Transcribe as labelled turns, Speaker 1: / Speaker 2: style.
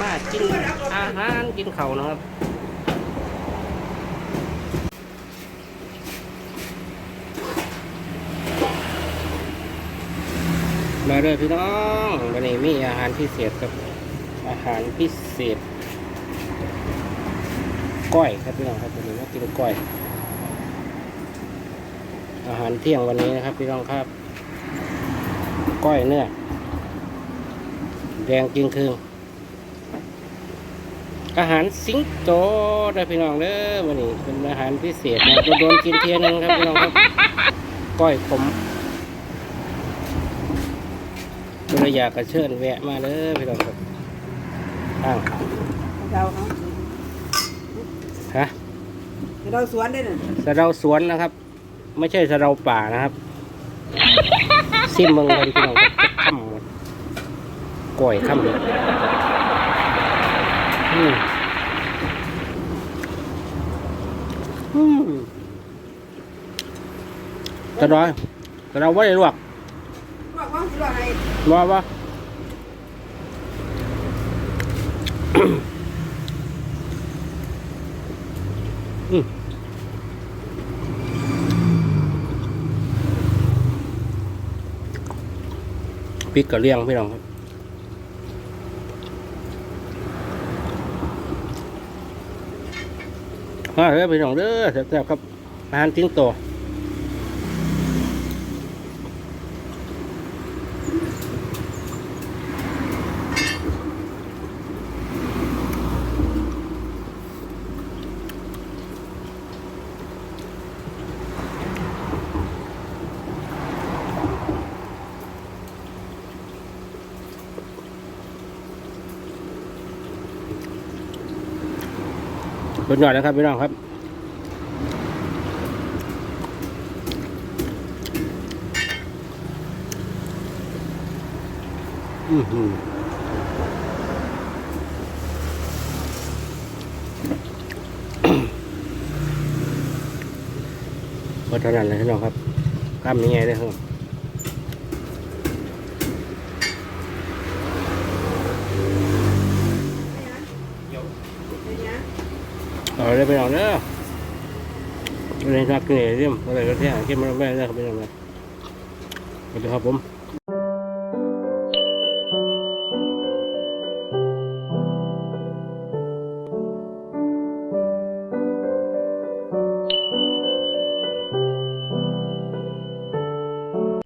Speaker 1: มากินอาหารกินเขานะครับมาเลยพี่น้องวันนี้มีอาหารพิเศษครับ อาหารพิเศษก้อยครับพี่น้องครับวันนี้มากินก้อย อาหารเที่ยงวันนี้นะครับพี่น้องครับ ก้อยเนื้อแดงจริงคือ อาหารสิงโตได้พี่น้องเด้อวันนี้เป็นอาหารพิเศษนะโดนกินเทียหนึงครับพี่น้องครับก้อยขมบริยากกระเชิญแวะมาเด้อพี่น้องครับอ้าง
Speaker 2: เราเขา
Speaker 1: ฮะ
Speaker 2: เราสวนได้น่ะ
Speaker 1: สะเดาสวนนะครับ ไม่ใช่สะเดาป่านะครับซิมเมืองกันพี่น้องครับจะค่ำหมดก่อยค่ำเลย อืมอืมสะเดอยสะเดาว่าได้ลวก
Speaker 2: บอกว่าสิว่าให้
Speaker 1: ว่าว่าอืมพริกกระเลียงพี่น้องครับ มาเด้อพี่น้องเด้อแซ่บๆครับอาหารทิ้งตัว สุดยอดนะครับพี่น้องครับ อือหือพอเท่านั้นเลยพี่น้องครับกล้ามยังไงเลยครับ
Speaker 2: เป็นหยัง
Speaker 1: เอาเลยไปเอาเนอะเรียนทักเนี่ยเรียมอะไรก็แท้เข้มมาแม่ได้ครับพี่น้องครับสวัสดีครับผม